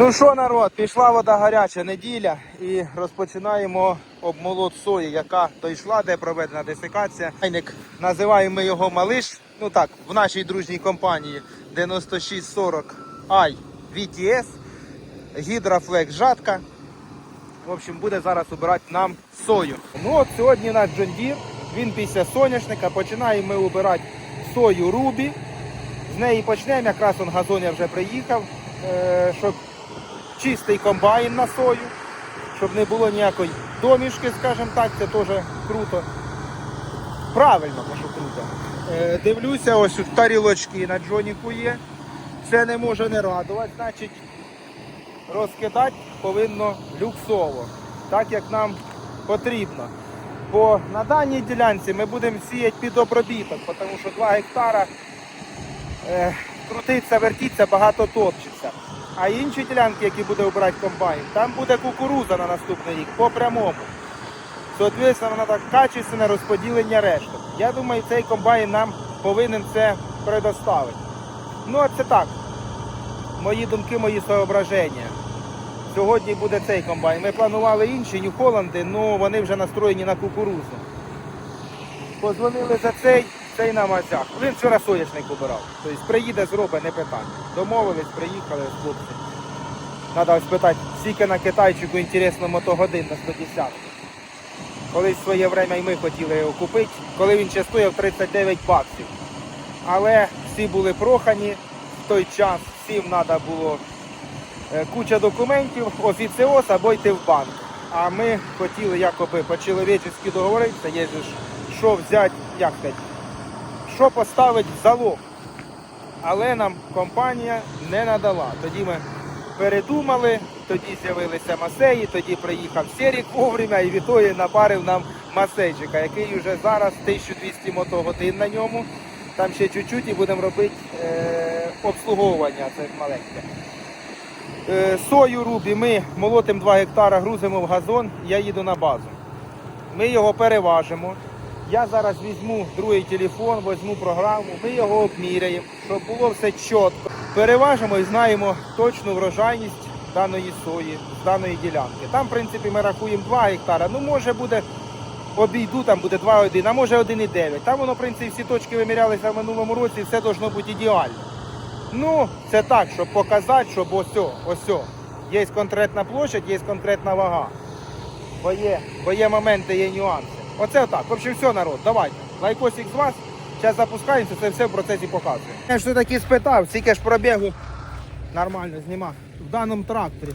Ну що, народ, пішла вода гаряча неділя і розпочинаємо обмолот сої, яка дійшла, де проведена десикація. Називаємо його малиш. Ну так, в нашій дружній компанії 9640 i VTS, гідрофлекс жатка. В общем, буде зараз обирати нам сою. Ну от сьогодні наш Deere, він після соняшника. Починаємо ми обирати сою Рубі. З неї почнемо, якраз он газоня вже приїхав, е, щоб чистий комбайн на сою, щоб не було ніякої домішки, скажімо так, це теж круто. Правильно, що круто. Е, дивлюся, ось тут тарілочки на Джоніку є. Це не може не радувати, значить розкидати повинно люксово, так як нам потрібно. Бо на даній ділянці ми будемо сіяти під обробіток, тому що 2 гектара е, крутиться, вертиться, багато топчеться. А інші ділянки, які буде обирати комбайн, там буде кукуруза на наступний рік по прямому. Соответственно, треба качественне розподілення решток. Я думаю, цей комбайн нам повинен це предоставити. Ну, а це так. Мої думки, мої соображення. Сьогодні буде цей комбайн. Ми планували інші Нью-Холланди, але вони вже настроєні на кукурузу. Позвонили за цей, цей на мазях. Він вчора соняшник обирав. Тобто приїде, зробить, не питання. Домовились, приїхали хлопці. Треба спитати, скільки на китайчику інтересно мотогодин на 110. Колись в своє время і ми хотіли його купити, коли він ще стояв 39 баксів. Але всі були прохані в той час, всім треба було е, куча документів, офіціоз або йти в банк. А ми хотіли якоби по-чоловічески договоритися, є ж, що взяти, як сказати, що поставити в залог. Але нам компанія не надала. Тоді ми передумали, тоді з'явилися масеї, тоді приїхав Серік вовремя і відтоді напарив нам масейчика, який вже зараз 1200 мотогодин на ньому. Там ще чуть-чуть і будемо робити е, обслуговування це маленьке. Сою рубі ми молотимо 2 гектара, грузимо в газон, я їду на базу. Ми його переважимо. Я зараз візьму другий телефон, візьму програму, ми його обміряємо, щоб було все чітко. Переважимо і знаємо точну врожайність даної сої даної ділянки. Там, в принципі, ми рахуємо 2 гектара. Ну, може буде обійду, там буде 2,1, а може 1,9. Там воно, в принципі, всі точки вимірялися в минулому році, і все должно бути ідеально. Ну, це так, щоб показати, щоб ось, о, ось. Є конкретна площадь, є конкретна вага. Бо є, бо є моменти, є нюанси. Оце отак. В общем, все, народ, давайте. Лайкосик з вас. Зараз запускаємося, це все в процесі показує. Я ж таки спитав, скільки ж пробігу нормально зніма. В даному тракторі.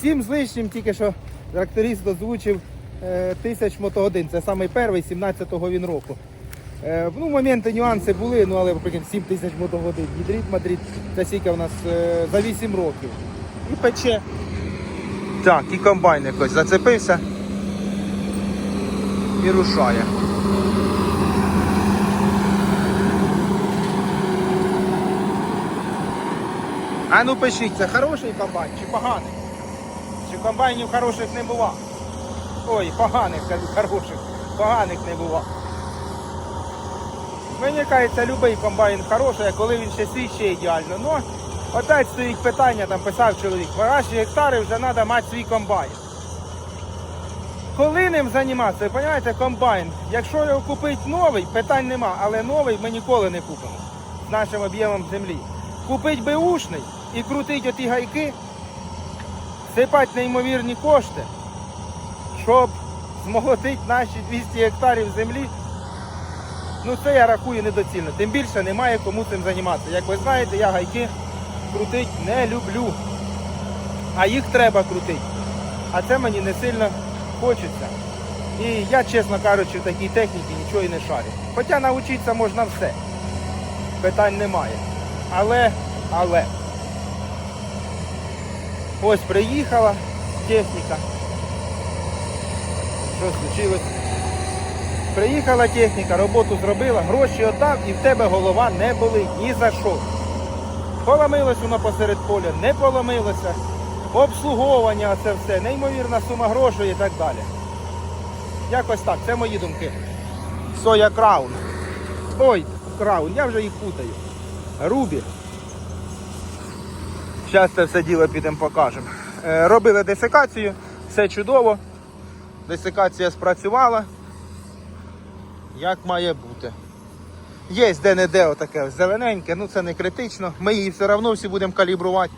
Сім з лишнім, тільки що тракторист озвучив е, тисяч мотогодин. Це самий перший, 17-го він року. Е, ну, моменти, нюанси були, ну але, наприклад, 7 тисяч мотогодин. Гідрит Мадрид, це скільки в нас е, за 8 років. І пече. Так, і комбайн якось зацепився і рушає. А ну пишіть, це хороший комбайн чи поганий? Чи комбайнів хороших не бува? Ой, поганих, кажу, хороших, поганих не бува. Мені кажеться, будь-який комбайн хороший, а коли він ще свій, ще ідеально. Ну, опять стоїть питання, там писав чоловік, ваші гектари вже треба мати свій комбайн. Коли ним займатися, ви розумієте, комбайн, якщо його купити новий, питань нема, але новий ми ніколи не купимо з нашим об'ємом землі. Купить беушний і крутить оті гайки, сипати неймовірні кошти, щоб змолотити наші 200 гектарів землі, ну це я рахую недоцільно. Тим більше немає кому цим займатися. Як ви знаєте, я гайки крутити не люблю. А їх треба крутити. А це мені не сильно хочеться. І я, чесно кажучи, в такій техніці нічого і не шарю. Хоча навчитися можна все. Питань немає. Але, але. Ось приїхала техніка. Що случилось? Приїхала техніка, роботу зробила, гроші отдав і в тебе голова не болить ні за що. Поломилось воно посеред поля, не поломилося. Обслуговування це все, неймовірна сума грошей і так далі. Якось так, це мої думки. Соя Краун. Ой, Краун, я вже їх путаю. Рубі. Зараз це все діло підемо покажемо. Е, робили десикацію, все чудово. Десикація спрацювала. Як має бути. Є де-не-де отаке зелененьке, ну це не критично. Ми її все одно всі будемо калібрувати.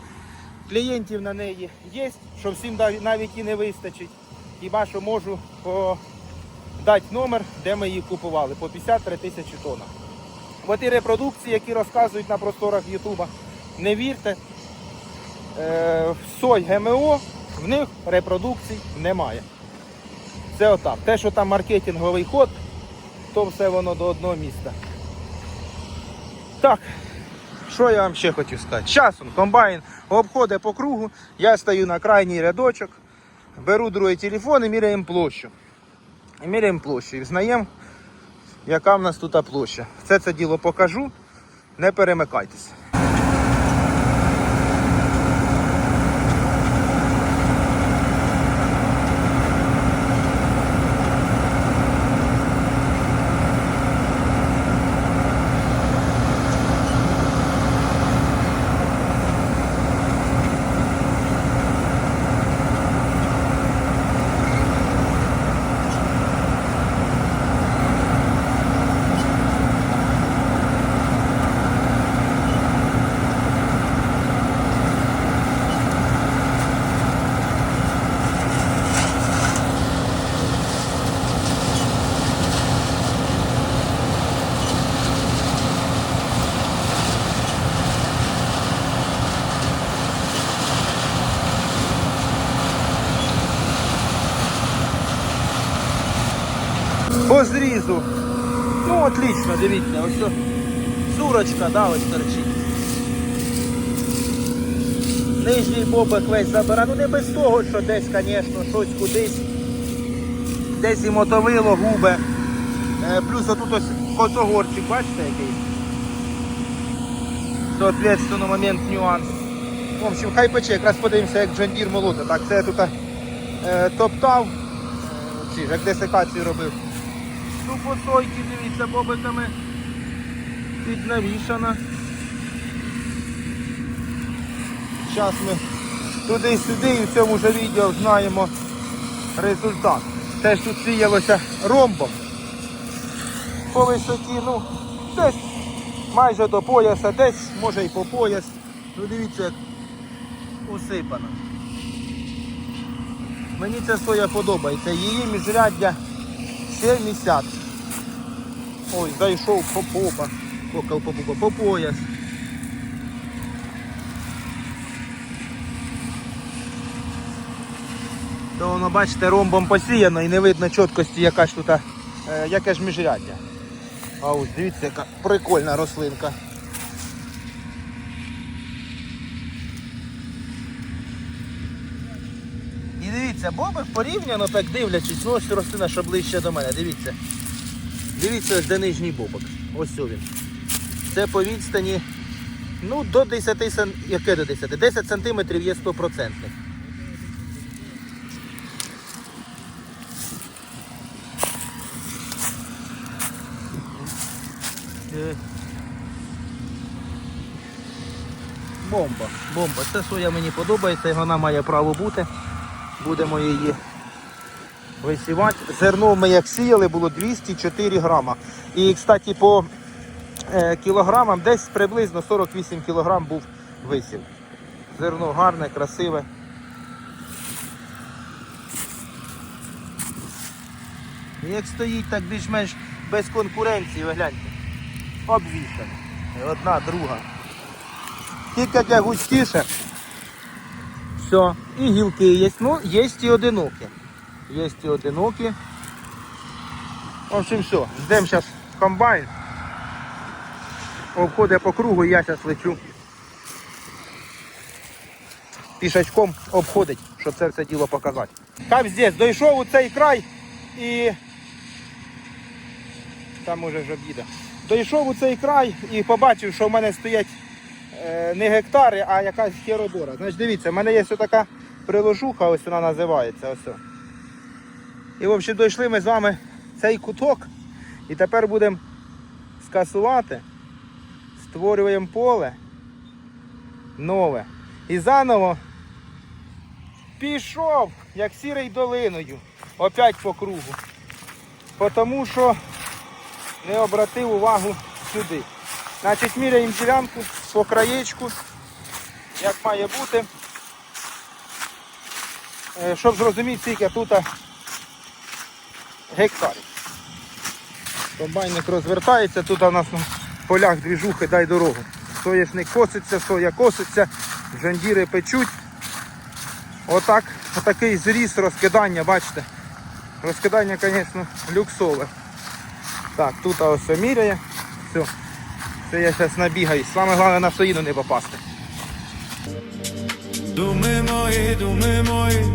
Клієнтів на неї є, що всім навіть і не вистачить. Хіба що можу дати номер, де ми її купували, по 53 тисячі тонн. От і репродукції, які розказують на просторах Ютуба, не вірте. Е, сой ГМО в них репродукцій немає. Це отак. Те, що там маркетинговий ход, то все воно до одного міста. Так, що я вам ще хотів сказати? Часом комбайн обходить по кругу, я стою на крайній рядочок, беру другий телефон і міряємо площу. І міряємо площу. І взнаємо, яка в нас тут площа. Все це діло покажу, не перемикайтесь. По зрізу. Ну, отлично, дивіться, ось сурочка, да, ось торчить. Нижній бобик весь забирає. Ну не без того, що десь, звісно, щось кудись. Десь і мотовило, губе. Плюс отут ось косогорчик, бачите який? Соответственно, момент нюанс. В общем, хай пече, якраз подивимося, як Джандір молоти. Так, це я тут е, топтав, е, ж, як десикацію робив. Ну, по сойці, дивіться, бобиками піднавішана. Зараз ми туди-сюди і в цьому ж відео знаємо результат. Теж тут сіялося ромбом. По висоті, ну, десь майже до пояса, десь може і по пояс. Ну дивіться, як усипано. Мені ця соя подобається. Її міжряддя 70. Ой, зайшов по попа. Покал по попа, по пояс. То воно, бачите, ромбом посіяно і не видно чіткості, яка ж тут, е, яке ж міжряддя. А ось дивіться, яка прикольна рослинка. І дивіться, бобик порівняно так дивлячись, ну ось рослина, що ближче до мене, дивіться. Дивіться, ось де нижній бобик. Ось він. Це по відстані, ну, до 10 см, яке до 10? 10 сантиметрів є 100%. Е. Бомба, бомба. Це соя мені подобається, вона має право бути. Будемо її висівати. Зерно ми як сіяли, було 204 грама. І, кстати, по е, кілограмам десь приблизно 48 кілограм був висів. Зерно гарне, красиве. Як стоїть так більш-менш без конкуренції, ви гляньте. Обвішане. Одна, друга. Тільки яке густіше. Все. І гілки є. Ну, є і одинокі. Є і одинокі. В общем, все. Ждемо зараз комбайн. Обходить по кругу, я зараз лечу. Пішачком обходить, щоб це все діло показати. Как здесь, дійшов у цей край і там може вже об'їде. Дійшов у цей край і побачив, що в мене стоять не гектари, а якась херодора. Значить, дивіться, в мене є ось така приложуха, ось вона називається. Ось. І в общем, дійшли ми з вами цей куток. І тепер будемо скасувати, створюємо поле нове. І заново пішов, як сірий долиною, опять по кругу. Тому що не обратив увагу сюди. Значить, міряємо ділянку по краєчку, як має бути. Е, Щоб зрозуміти, скільки тут гектарів. Комбайник розвертається, тут у нас на полях двіжухи, дай дорогу. Соняшник коситься, соя коситься, жандіри печуть. Отак, отакий зріс розкидання, бачите. Розкидання, звісно, люксове. Так, тут ось міряє. Все. Це я зараз набігаю. Саме головне на соїну не попасти. Думи мої, думи мої,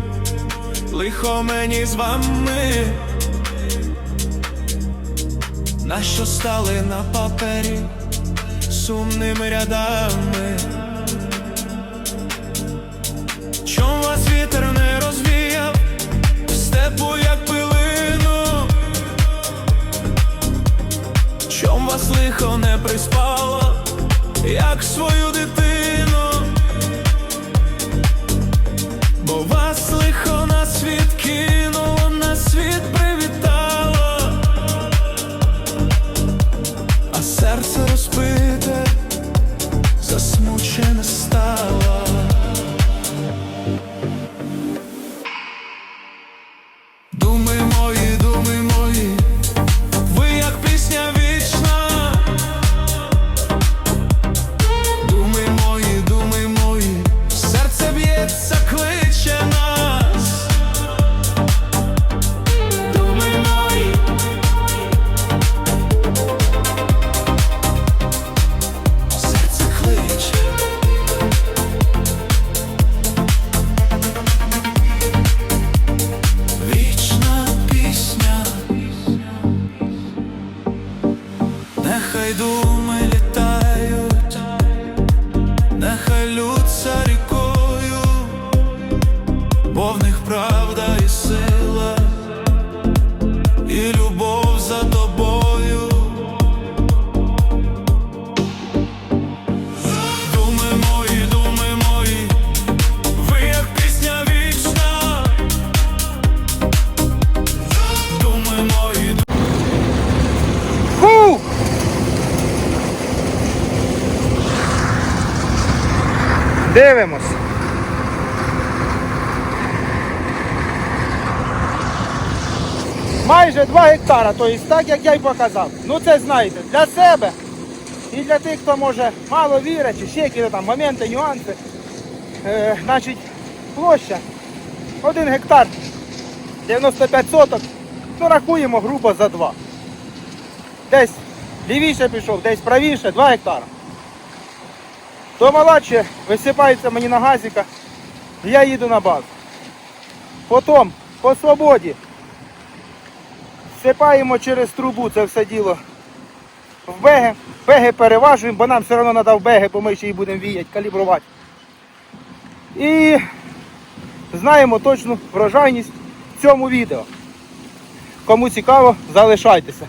лихо мені з вами, нащо стали на папері сумними рядами? Лихо не приспало, як свою Дивимось. Майже 2 гектара, тобто так як я й показав. Ну це знаєте, для себе і для тих, хто може мало вірить, чи ще якісь там моменти, нюанси. Е, значить, площа 1 гектар 95 соток. Ну рахуємо грубо за 2 десь лівіше пішов, десь правіше, 2 гектара. То молодше висипається мені на газіка, я їду на базу. Потім по свободі всипаємо через трубу це все діло в беги. Беги переважуємо, бо нам все одно треба в беги, бо ми ще її будемо віяти, калібрувати. І знаємо точну врожайність в цьому відео. Кому цікаво, залишайтеся.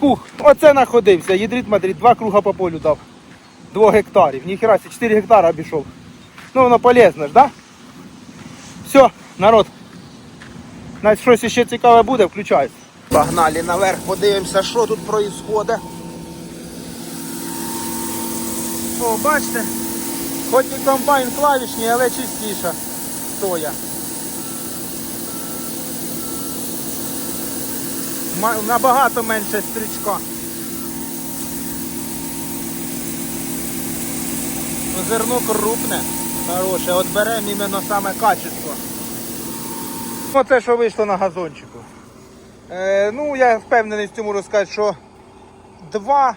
Хух, оце находився. Їдрит Мадрид, два круга по полю дав. Двох гектарів. Ніхера, 4 гектара обійшов. Ну воно полезно ж, да? Все, народ. Навіть щось ще цікаве буде, включайся. Погнали наверх, подивимося, що тут відбувається. О, бачите, хоч і комбайн клавішній, але чистіша соя. Набагато менше стрічка. Зерно крупне, хороше, от беремо іменно саме качество. Оце, що вийшло на газончику. Е, ну, я впевнений в цьому розказати, що 2,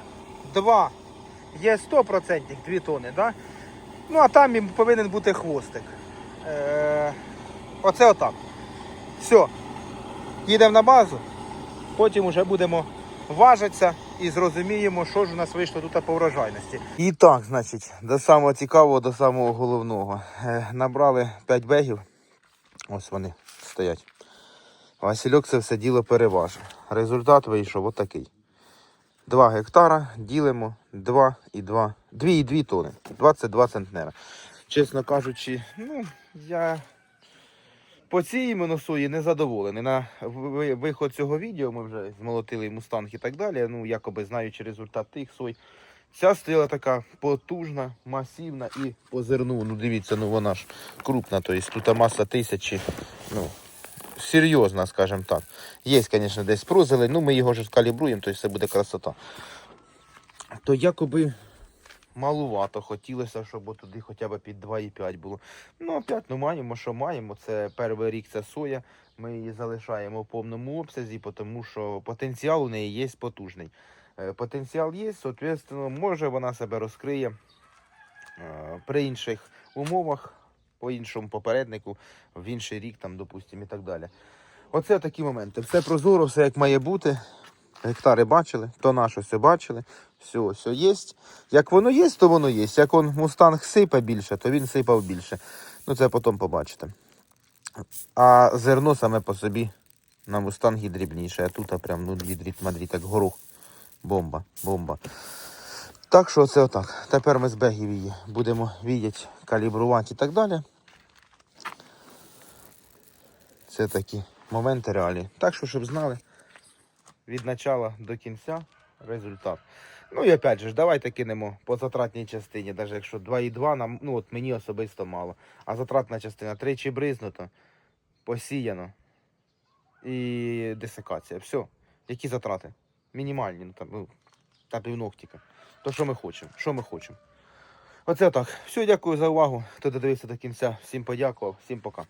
2 є 100% 2 тони, да? Ну, а там повинен бути хвостик. Е, оце отак. Все. Їдемо на базу, потім вже будемо важитися і зрозуміємо, що ж у нас вийшло тут по врожайності. І так, значить, до самого цікавого, до самого головного. Е, набрали 5 бегів. Ось вони стоять. Васильок це все діло переважив. Результат вийшов отакий. 2 гектара ділимо 2 і 2, 2 і 2 тони. 22 центнера. чесно кажучи, ну, я по цій іменно сої не задоволений. На виход цього відео ми вже змолотили мустанг і так далі. Ну, якоби знаючи результат тих сой. Ця стояла така потужна, масивна і по зерну. Ну, дивіться, ну вона ж крупна, тобто тут маса тисячі. Ну, серйозна, скажімо так. Є, звісно, десь прозелень, ну ми його ж калібруємо, то це буде красота. То якоби малувато хотілося, щоб туди хоча б під 2,5 було. Ну, опять, ну маємо, що маємо. Це перший рік це соя. Ми її залишаємо в повному обсязі, тому що потенціал у неї є потужний. Е, Потенціал є, соответственно, може вона себе розкриє е, при інших умовах, по іншому попереднику, в інший рік, там, допустимо, і так далі. Оце такі моменти. Все прозоро, все як має бути. Гектари бачили, то наше все бачили, все, все є. Як воно є, то воно є. Як он мустанг сипе більше, то він сипав більше. Ну це потім побачите. А зерно саме по собі на мустангі дрібніше, а тут а прям ну дріб мадрі, так горох. Бомба, бомба. Так що це отак. Тепер ми з бегів її будемо видіти, калібрувати і так далі. Це такі моменти реалі. Так що, щоб знали, від початку до кінця результат. Ну і опять же, давайте кинемо по затратній частині, навіть якщо 2,2 нам, ну от мені особисто мало. А затратна частина тричі бризнуто, посіяно і десикація. Все. Які затрати? Мінімальні, ну там, ну, та півногтіка. То що ми хочемо? Що ми хочемо? Оце так. Все, дякую за увагу. Хто додивився до кінця. Всім подякував, всім пока.